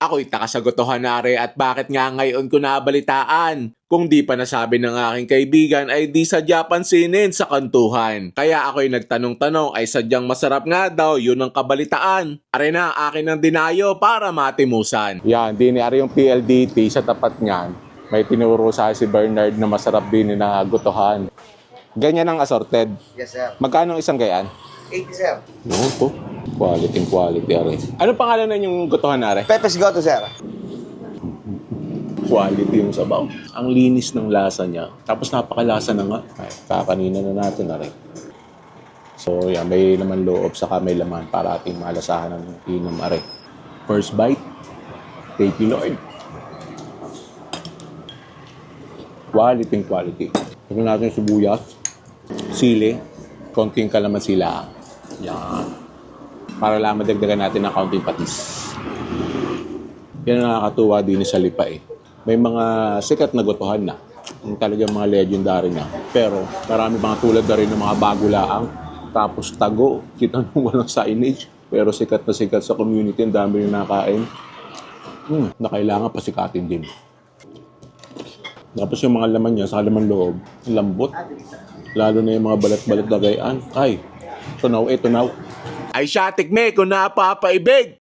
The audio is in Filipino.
Ako'y takasagotohan na rin at bakit nga ngayon ko nabalitaan. Kung di pa nasabi ng aking kaibigan ay di sadya pansinin sa kantuhan. Kaya ako'y nagtanong-tanong ay sadyang masarap nga daw yun ang kabalitaan. Are na akin ang dinayo para matimusan. Yan, di ni Ari yung PLDT sa tapat niyan. May tinuro sa si Bernard na masarap din na gutohan. Ganyan ang assorted. Yes, sir. Magkano ang isang gayaan? 80, sir. No po. Quality quality are. Ano pangalan na yung gutuhan are? Pepes Goto, sir. Quality yung sabaw. Ang linis ng lasa niya. Tapos napakalasa na nga. Ay, kakanina na natin are. So yan, may laman loob saka may laman para ating malasahan ng inom are. First bite. Thank you Lord. Quality quality. Tignan natin yung sibuyas, sili, konting kalamansi lang. Yan. Para lang madagdagan natin ng kaunting patis. Yan ang nakakatuwa din sa lipa eh. May mga sikat na gotohan na. Yung talagang mga legendary na. Pero marami mga tulad na rin ng mga bago laang. Tapos tago, kita nung walang signage. Pero sikat na sikat sa community, ang dami rin nakain. Hmm, na kailangan pasikatin din. Tapos yung mga laman niya, sa laman loob, lambot. Lalo na yung mga balat-balat na gayaan. Ay, tunaw eh, tunaw. Ay siya, tikme kung napapaibig.